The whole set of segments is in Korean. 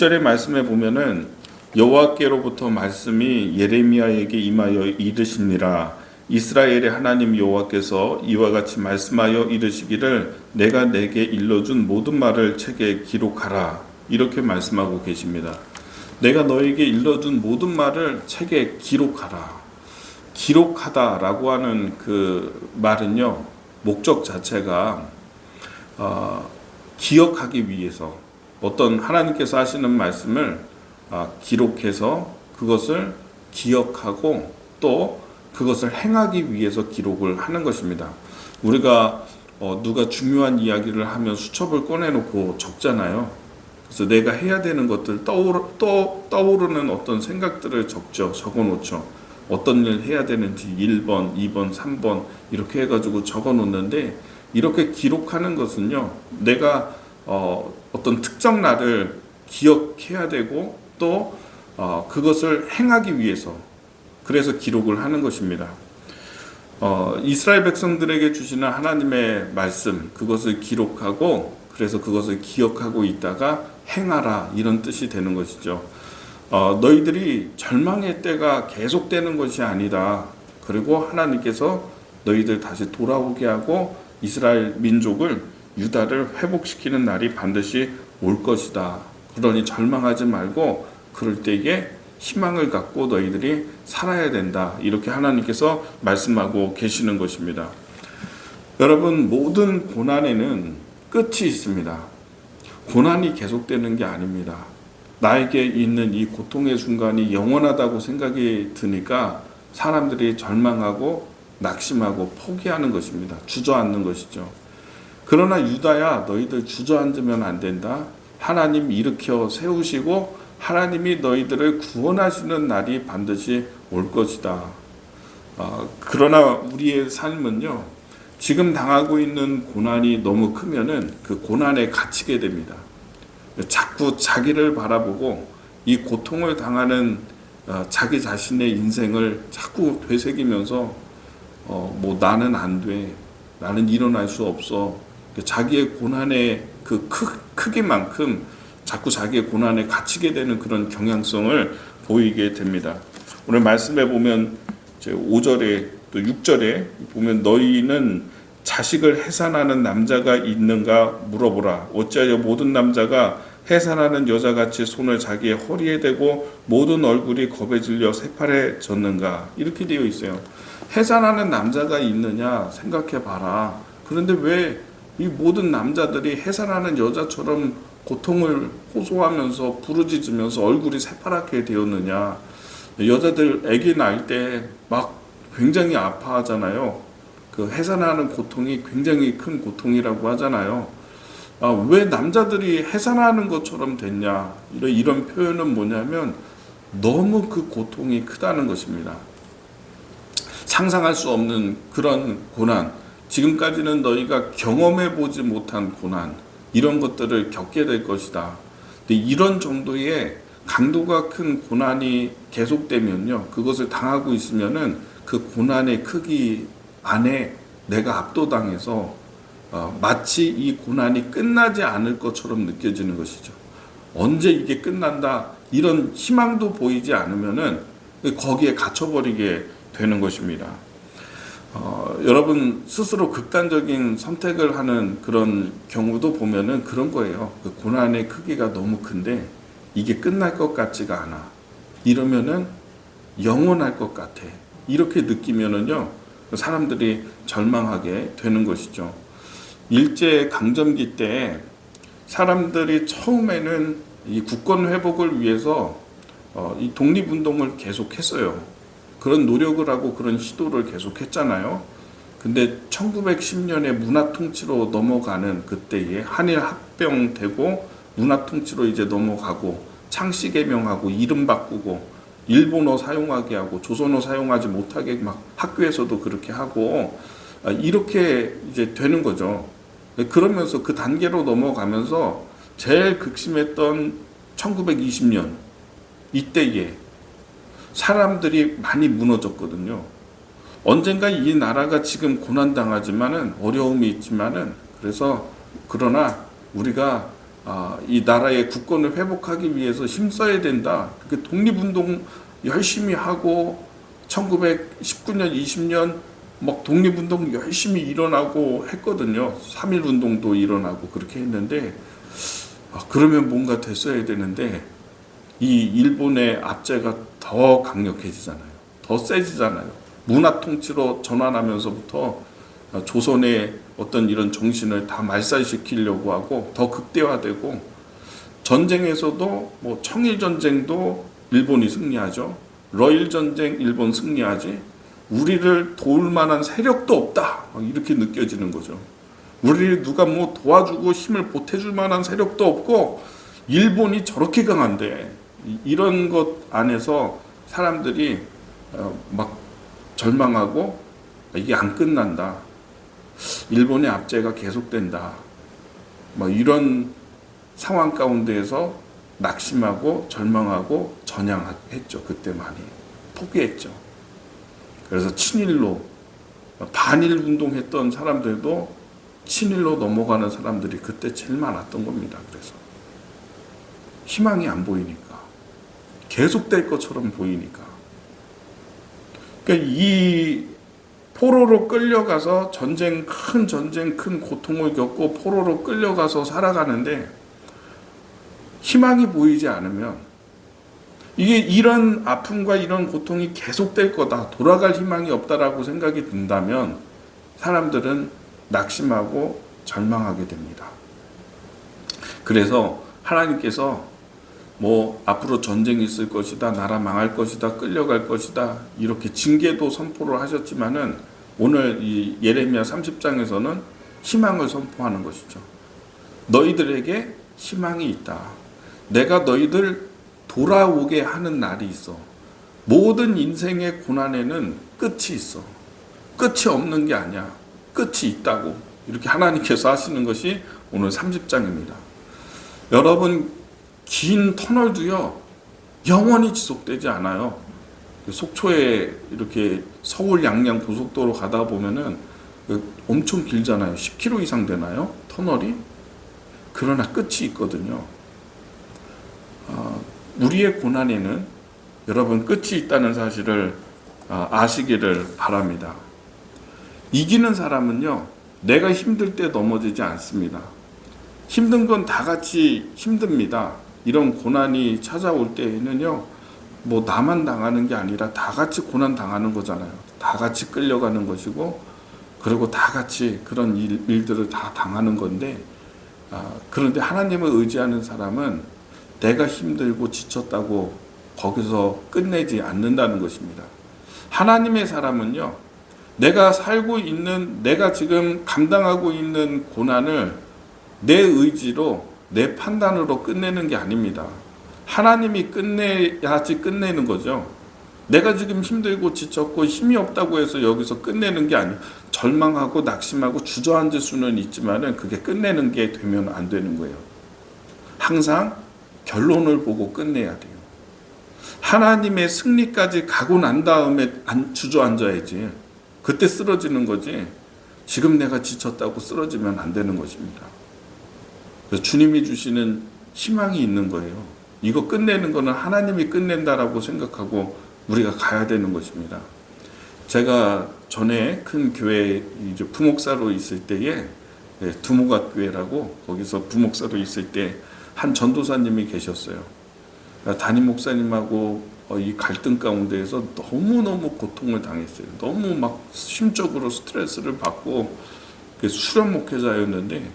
1절의 말씀에 보면은 여호와께로부터 말씀이 예레미야에게 임하여 이르시니라 이스라엘의 하나님 여호와께서 이와 같이 말씀하여 이르시기를 내가 내게 일러준 모든 말을 책에 기록하라 이렇게 말씀하고 계십니다. 내가 너에게 일러준 모든 말을 책에 기록하라. 기록하다라고 하는 그 말은요 목적 자체가 어, 기억하기 위해서 어떤 하나님께서 하시는 말씀을 아, 기록해서 그것을 기억하고 또 그것을 행하기 위해서 기록을 하는 것입니다. 우리가 어, 누가 중요한 이야기를 하면 수첩을 꺼내놓고 적잖아요. 그래서 내가 해야 되는 것들 떠오르, 또 떠오르는 어떤 생각들을 적죠. 적어놓죠. 어떤 일 해야 되는지 1번, 2번, 3번 이렇게 해가지고 적어놓는데 이렇게 기록하는 것은요. 내가 어, 어떤 특정 날을 기억해야 되고 또 어, 그것을 행하기 위해서 그래서 기록을 하는 것입니다. 어, 이스라엘 백성들에게 주시는 하나님의 말씀 그것을 기록하고 그래서 그것을 기억하고 있다가 행하라 이런 뜻이 되는 것이죠. 어, 너희들이 절망의 때가 계속되는 것이 아니다. 그리고 하나님께서 너희들 다시 돌아오게 하고 이스라엘 민족을 유다를 회복시키는 날이 반드시 올 것이다. 그러니 절망하지 말고 그럴 때에 희망을 갖고 너희들이 살아야 된다. 이렇게 하나님께서 말씀하고 계시는 것입니다. 여러분, 모든 고난에는 끝이 있습니다. 고난이 계속되는 게 아닙니다. 나에게 있는 이 고통의 순간이 영원하다고 생각이 드니까 사람들이 절망하고 낙심하고 포기하는 것입니다. 주저앉는 것이죠. 그러나 유다야 너희들 주저앉으면 안 된다. 하나님 일으켜 세우시고 하나님이 너희들을 구원하시는 날이 반드시 올 것이다. 어, 그러나 우리의 삶은요, 지금 당하고 있는 고난이 너무 크면은 그 고난에 갇히게 됩니다. 자꾸 자기를 바라보고 이 고통을 당하는 어, 자기 자신의 인생을 자꾸 되새기면서 어, 뭐 나는 안 돼, 나는 일어날 수 없어. 자기의 고난의 그 크, 크기만큼 자꾸 자기의 고난에 갇히게 되는 그런 경향성을 보이게 됩니다. 오늘 말씀에 보면 5절에 또 6절에 보면 너희는 자식을 해산하는 남자가 있는가 물어보라. 어찌하여 모든 남자가 해산하는 여자같이 손을 자기의 허리에 대고 모든 얼굴이 겁에 질려 새파래졌는가 이렇게 되어 있어요. 해산하는 남자가 있느냐 생각해 봐라. 그런데 왜 이 모든 남자들이 해산하는 여자처럼 고통을 호소하면서 부르짖으면서 얼굴이 새파랗게 되었느냐? 여자들 아기 낳을 때 막 굉장히 아파하잖아요. 그 해산하는 고통이 굉장히 큰 고통이라고 하잖아요. 아, 왜 남자들이 해산하는 것처럼 됐냐? 이런, 이런 표현은 뭐냐면 너무 그 고통이 크다는 것입니다. 상상할 수 없는 그런 고난, 지금까지는 너희가 경험해 보지 못한 고난, 이런 것들을 겪게 될 것이다. 근데 이런 정도의 강도가 큰 고난이 계속되면요, 그것을 당하고 있으면은 그 고난의 크기 안에 내가 압도당해서 어, 마치 이 고난이 끝나지 않을 것처럼 느껴지는 것이죠. 언제 이게 끝난다 이런 희망도 보이지 않으면은 거기에 갇혀버리게 되는 것입니다. 어, 여러분 스스로 극단적인 선택을 하는 그런 경우도 보면은 그런 거예요. 그 고난의 크기가 너무 큰데 이게 끝날 것 같지가 않아. 이러면은 영원할 것 같아. 이렇게 느끼면은요 사람들이 절망하게 되는 것이죠. 일제 강점기 때 사람들이 처음에는 이 국권 회복을 위해서 어, 이 독립운동을 계속했어요. 그런 노력을 하고 그런 시도를 계속했잖아요. 근데 1910년에 문화 통치로 넘어가는 그때에 한일 합병되고 문화 통치로 이제 넘어가고 창씨 개명하고 이름 바꾸고 일본어 사용하게 하고 조선어 사용하지 못하게 막 학교에서도 그렇게 하고 아, 이렇게 이제 되는 거죠. 그러면서 그 단계로 넘어가면서 제일 극심했던 1920년 이때에 사람들이 많이 무너졌거든요. 언젠가 이 나라가 지금 고난당하지만은 어려움이 있지만은 그래서 그러나 우리가 아, 이 나라의 국권을 회복하기 위해서 힘써야 된다. 그렇게 독립운동 열심히 하고 1919년, 20년 막 독립운동 열심히 일어나고 했거든요. 3.1 운동도 일어나고 그렇게 했는데 아, 그러면 뭔가 됐어야 되는데 이 일본의 압제가 더 강력해지잖아요. 더 세지잖아요. 문화 통치로 전환하면서부터 아, 조선의 어떤 이런 정신을 다 말살시키려고 하고 더 극대화되고 전쟁에서도 뭐 청일 전쟁도 일본이 승리하죠. 러일 전쟁 일본 승리하지. 우리를 도울 만한 세력도 없다. 막 이렇게 느껴지는 거죠. 우리를 누가 뭐 도와주고 힘을 보태줄 만한 세력도 없고 일본이 저렇게 강한데 이- 이런 것 안에서 사람들이 어, 막 절망하고 이게 안 끝난다. 일본의 압제가 계속된다. 뭐 이런 상황 가운데에서 낙심하고 절망하고 전향했죠. 그때 많이 포기했죠. 그래서 친일로 반일 운동했던 사람들도 친일로 넘어가는 사람들이 그때 제일 많았던 겁니다. 그래서 희망이 안 보이니까 계속될 것처럼 보이니까 그러니까 이 포로로 끌려가서 전쟁 큰 전쟁 큰 고통을 겪고 포로로 끌려가서 살아가는데 희망이 보이지 않으면 이게 이런 아픔과 이런 고통이 계속될 거다 돌아갈 희망이 없다라고 생각이 든다면 사람들은 낙심하고 절망하게 됩니다. 그래서 하나님께서 뭐 앞으로 전쟁이 있을 것이다, 나라 망할 것이다, 끌려갈 것이다 이렇게 징계도 선포를 하셨지만은 오늘 이 예레미야 30장에서는 희망을 선포하는 것이죠. 너희들에게 희망이 있다. 내가 너희들 돌아오게 하는 날이 있어. 모든 인생의 고난에는 끝이 있어. 끝이 없는 게 아니야. 끝이 있다고. 이렇게 하나님께서 하시는 것이 오늘 30장입니다. 여러분, 긴 터널도요, 영원히 지속되지 않아요. 속초에 이렇게 서울 양양 고속도로 가다 보면은 그 엄청 길잖아요. 10km 이상 되나요? 터널이? 그러나 끝이 있거든요. 어, 우리의 고난에는 여러분 끝이 있다는 사실을 어, 아시기를 바랍니다. 이기는 사람은요, 내가 힘들 때 넘어지지 않습니다. 힘든 건 다 같이 힘듭니다. 이런 고난이 찾아올 때에는요, 뭐 나만 당하는 게 아니라 다 같이 고난 당하는 거잖아요. 다 같이 끌려가는 것이고, 그리고 다 같이 그런 일, 일들을 다 당하는 건데, 아, 그런데 하나님을 의지하는 사람은 내가 힘들고 지쳤다고 거기서 끝내지 않는다는 것입니다. 하나님의 사람은요, 내가 살고 있는, 내가 지금 감당하고 있는 고난을 내 의지로, 내 판단으로 끝내는 게 아닙니다. 하나님이 끝내야지 끝내는 거죠. 내가 지금 힘들고 지쳤고 힘이 없다고 해서 여기서 끝내는 게 아니에요. 절망하고 낙심하고 주저앉을 수는 있지만은 그게 끝내는 게 되면 안 되는 거예요. 항상 결론을 보고 끝내야 돼요. 하나님의 승리까지 가고 난 다음에 안 주저앉아야지. 그때 쓰러지는 거지. 지금 내가 지쳤다고 쓰러지면 안 되는 것입니다. 주님이 주시는 희망이 있는 거예요. 이거 끝내는 거는 하나님이 끝낸다라고 생각하고 우리가 가야 되는 것입니다. 제가 전에 큰 교회 이제 부목사로 있을 때에 예, 두모가 교회라고 거기서 부목사로 있을 때 한 전도사님이 계셨어요. 그러니까 담임 목사님하고 어, 이 갈등 가운데에서 너무 너무 고통을 당했어요. 너무 막 심적으로 스트레스를 받고 그래서 수련 목회자였는데,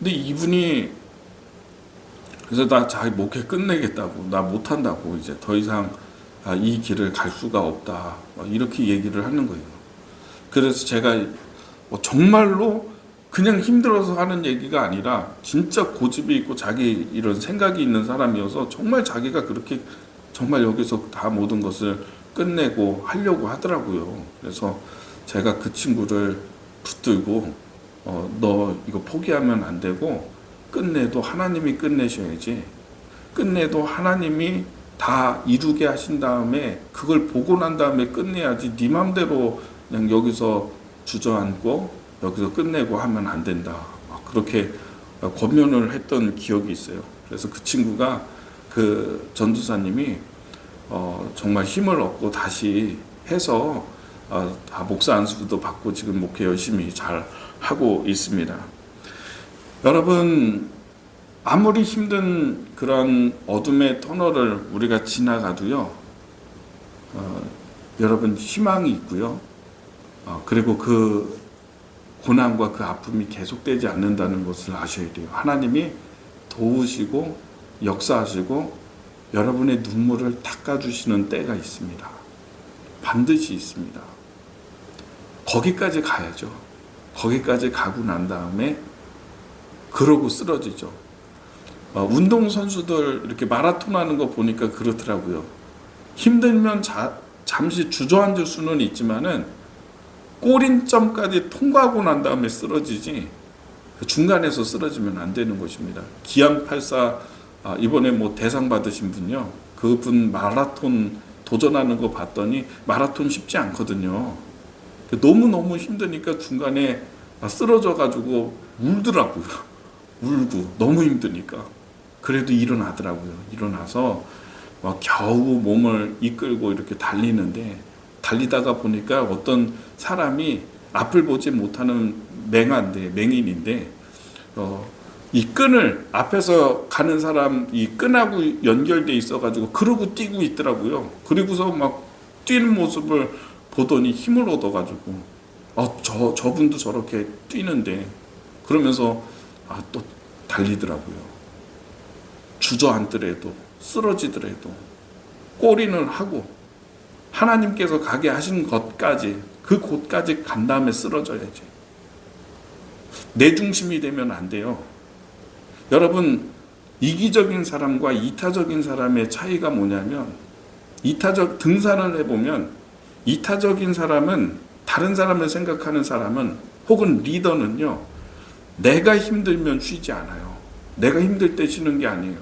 근데 이분이 그래서 나 자기 목회 끝내겠다고 나 못한다고 이제 더 이상 아, 이 길을 갈 수가 없다 막 이렇게 얘기를 하는 거예요. 그래서 제가 뭐 정말로 그냥 힘들어서 하는 얘기가 아니라 진짜 고집이 있고 자기 이런 생각이 있는 사람이어서 정말 자기가 그렇게 정말 여기서 다 모든 것을 끝내고 하려고 하더라고요. 그래서 제가 그 친구를 붙들고 어, 너 이거 포기하면 안 되고 끝내도 하나님이 끝내셔야지. 끝내도 하나님이 다 이루게 하신 다음에 그걸 보고 난 다음에 끝내야지 네 맘대로 그냥 여기서 주저앉고 여기서 끝내고 하면 안 된다. 막 그렇게 어, 권면을 했던 기억이 있어요. 그래서 그 친구가 그 전도사님이 어, 정말 힘을 얻고 다시 해서 어, 다 목사 안수도 받고 지금 목회 열심히 잘 하고 있습니다. 여러분 아무리 힘든 그런 어둠의 터널을 우리가 지나가도요, 어, 여러분 희망이 있고요. 어, 그리고 그 고난과 그 아픔이 계속되지 않는다는 것을 아셔야 돼요. 하나님이 도우시고 역사하시고 여러분의 눈물을 닦아주시는 때가 있습니다. 반드시 있습니다. 거기까지 가야죠. 거기까지 가고 난 다음에 그러고 쓰러지죠. 어, 운동 선수들 이렇게 마라톤 하는 거 보니까 그렇더라고요. 힘들면 자, 잠시 주저앉을 수는 있지만은 꼬린점까지 통과하고 난 다음에 쓰러지지 그 중간에서 쓰러지면 안 되는 것입니다. 기안84 아, 이번에 뭐 대상 받으신 분요. 그분 마라톤 도전하는 거 봤더니 마라톤 쉽지 않거든요. 너무 너무 힘드니까 중간에 아, 쓰러져 가지고 울더라고요. 울고 너무 힘드니까 그래도 일어나더라고요. 일어나서 막 겨우 몸을 이끌고 이렇게 달리는데 달리다가 보니까 어떤 사람이 앞을 보지 못하는 맹한데 맹인인데 어, 이 끈을 앞에서 가는 사람 이 끈하고 연결돼 있어가지고 그러고 뛰고 있더라고요. 그리고서 막 뛰는 모습을 보더니 힘을 얻어가지고 어저 저분도 저렇게 뛰는데 그러면서 아 또 달리더라고요. 주저앉더라도 쓰러지더라도 꼬리는 하고 하나님께서 가게 하신 것까지 그 곳까지 간 다음에 쓰러져야지. 내 중심이 되면 안 돼요. 여러분 이기적인 사람과 이타적인 사람의 차이가 뭐냐면 이타적 등산을 해보면 이타적인 사람은 다른 사람을 생각하는 사람은 혹은 리더는요 내가 힘들면 쉬지 않아요. 내가 힘들 때 쉬는 게 아니에요.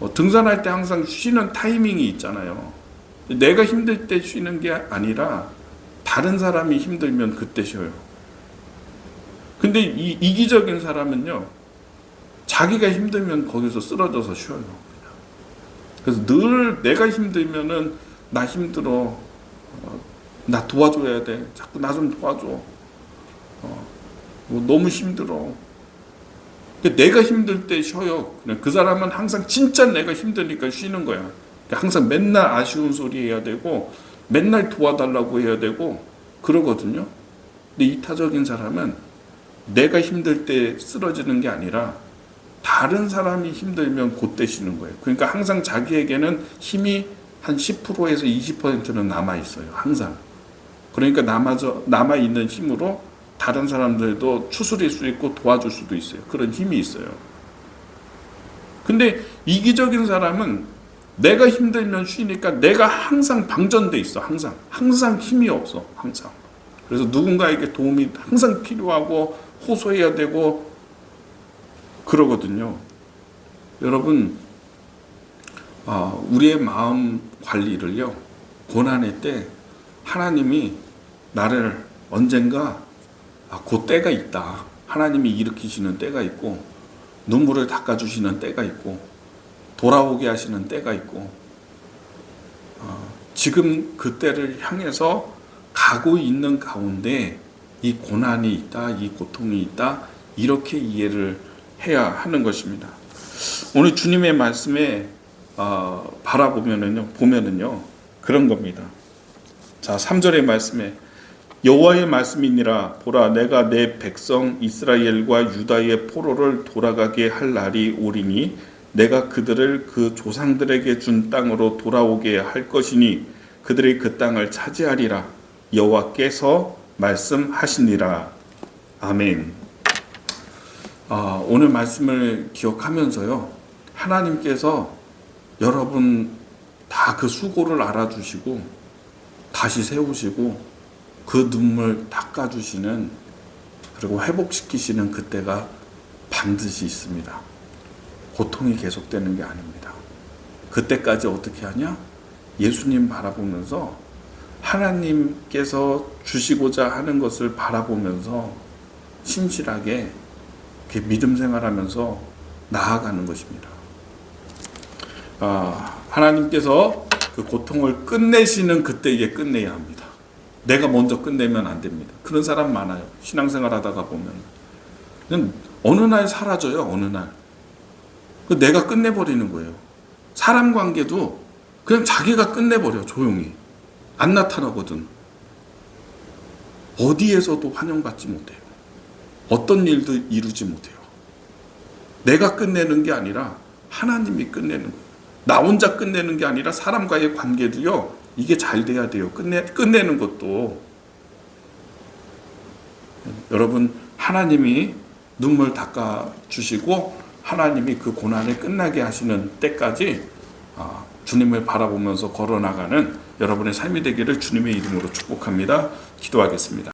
어, 등산할 때 항상 쉬는 타이밍이 있잖아요. 내가 힘들 때 쉬는 게 아니라 다른 사람이 힘들면 그때 쉬어요. 근데 이 이기적인 사람은요, 자기가 힘들면 거기서 쓰러져서 쉬어요. 그냥. 그래서 늘 내가 힘들면은 나 힘들어. 어, 나 도와줘야 돼. 자꾸 나 좀 도와줘. 어, 뭐 너무 힘들어. 내가 힘들 때 쉬어요. 그 사람은 항상 진짜 내가 힘드니까 쉬는 거야. 항상 맨날 아쉬운 소리 해야 되고, 맨날 도와달라고 해야 되고, 그러거든요. 근데 이타적인 사람은 내가 힘들 때 쓰러지는 게 아니라 다른 사람이 힘들면 그때 쉬는 거예요. 그러니까 항상 자기에게는 힘이 한 10%에서 20%는 남아 있어요. 항상. 그러니까 남아져 남아 있는 힘으로 다른 사람들도 추스릴 수 있고 도와줄 수도 있어요. 그런 힘이 있어요. 근데 이기적인 사람은 내가 힘들면 쉬니까 내가 항상 방전돼 있어. 항상. 항상 힘이 없어. 항상. 그래서 누군가에게 도움이 항상 필요하고 호소해야 되고 그러거든요. 여러분, 아, 우리의 마음 관리를요, 고난의 때 하나님이 나를 언젠가 아, 그 때가 있다. 하나님이 일으키시는 때가 있고 눈물을 닦아주시는 때가 있고 돌아오게 하시는 때가 있고 어, 지금 그 때를 향해서 가고 있는 가운데 이 고난이 있다, 이 고통이 있다 이렇게 이해를 해야 하는 것입니다. 오늘 주님의 말씀에 어, 바라보면은요, 보면은요 그런 겁니다. 자, 3절의 말씀에 여호와의 말씀이니라 보라 내가 내 백성 이스라엘과 유다의 포로를 돌아가게 할 날이 오리니 내가 그들을 그 조상들에게 준 땅으로 돌아오게 할 것이니 그들이 그 땅을 차지하리라 여호와께서 말씀하시니라 아멘. 아, 오늘 말씀을 기억하면서요 하나님께서 여러분 다 그 수고를 알아주시고 다시 세우시고 그 눈물 닦아주시는 그리고 회복시키시는 그때가 반드시 있습니다. 고통이 계속되는 게 아닙니다. 그때까지 어떻게 하냐? 예수님 바라보면서 하나님께서 주시고자 하는 것을 바라보면서 신실하게 믿음 생활하면서 나아가는 것입니다. 아, 하나님께서 그 고통을 끝내시는 그때 이게 끝내야 합니다. 내가 먼저 끝내면 안 됩니다. 그런 사람 많아요. 신앙생활 하다가 보면. 어느 날 사라져요, 어느 날. 그 내가 끝내버리는 거예요. 사람 관계도 그냥 자기가 끝내버려, 조용히. 안 나타나거든. 어디에서도 환영받지 못해요. 어떤 일도 이루지 못해요. 내가 끝내는 게 아니라 하나님이 끝내는 거예요. 나 혼자 끝내는 게 아니라 사람과의 관계도요. 이게 잘 돼야 돼요. 끝내 끝내는 것도 여러분 하나님이 눈물 닦아 주시고 하나님이 그 고난을 끝나게 하시는 때까지 아, 주님을 바라보면서 걸어 나가는 여러분의 삶이 되기를 주님의 이름으로 축복합니다. 기도하겠습니다.